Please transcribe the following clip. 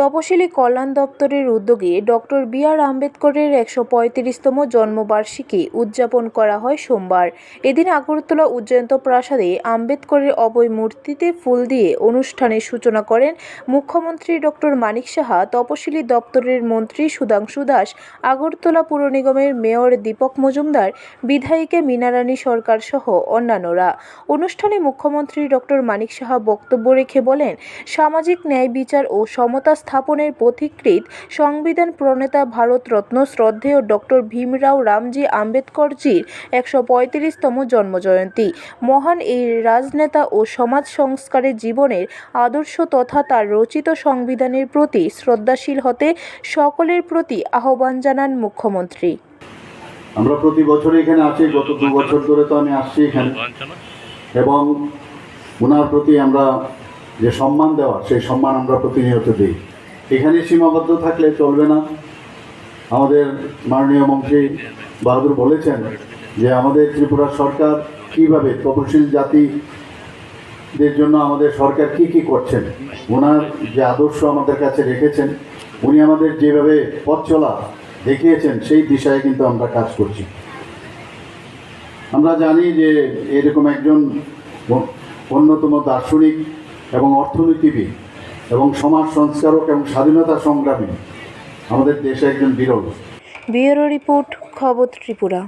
তপশিলি কল্যাণ দপ্তরের উদ্যোগে doctor B আর আম্বেদকরের একশো পঁয়ত্রিশতম জন্মবার্ষিকী উদযাপন করা হয় সোমবার। এদিন আগরতলা উজ্জয়ন্ত প্রাসাদে আম্বেদকরের অবয় মূর্তিতে ফুল দিয়ে অনুষ্ঠানের সূচনা করেন মুখ্যমন্ত্রী ডক্টর মানিক সাহা, তপশিলি দপ্তরের মন্ত্রী সুধাংশু দাস, আগরতলা পুর নিগমের মেয়র দীপক মজুমদার, বিধায়িকা মীনারানী সরকার সহ অন্যান্যরা। অনুষ্ঠানে মুখ্যমন্ত্রী ডক্টর মানিক সাহা বক্তব্য রেখে বলেন, সামাজিক ন্যায় বিচার ও সমতা স্থাপনের পথিকৃৎ সংবিধান প্রণেতা ভারতরত্ন শ্রদ্ধেয় ডক্টর ভীমরাও রামজি আম্বেদকরজির একশো পঁয়ত্রিশতম জন্মজয়ন্তী। মহান এই রাজনেতা ও সমাজ সংস্কারের জীবনের আদর্শ তথা তার রচিত সংবিধানের প্রতি শ্রদ্ধাশীল হতে সকলের প্রতি আহ্বান জানান মুখ্যমন্ত্রী। আমরা প্রতি বছর এখানে আসি, গত দু বছর ধরে তো আমি আসছি এখানে। এবং ওনার প্রতি আমরা যে সম্মান দেওয়া, সেই সম্মান আমরা প্রতিনিয়ত দিই। এখানে সীমাবদ্ধ থাকলে চলবে না। আমাদের মাননীয় মন্ত্রী বাহাদুর বলেছেন যে আমাদের ত্রিপুরা সরকার কীভাবে তপশিল জাতিদের জন্য আমাদের সরকার কি কি করছেন, ওনার যে আদর্শ আমাদের কাছে রেখেছেন, উনি আমাদের যেভাবে পথ চলা দেখিয়েছেন, সেই দিশায় কিন্তু আমরা কাজ করছি। আমরা জানি যে এরকম একজন অন্যতম দার্শনিক এবং অর্থনীতিবিদ সমাজ সংস্কারক এবং স্বাধীনতা সংগ্রামী। আমাদের দেশে একজন বিরল ব্যুরো রিপোর্ট খবর ত্রিপুরা।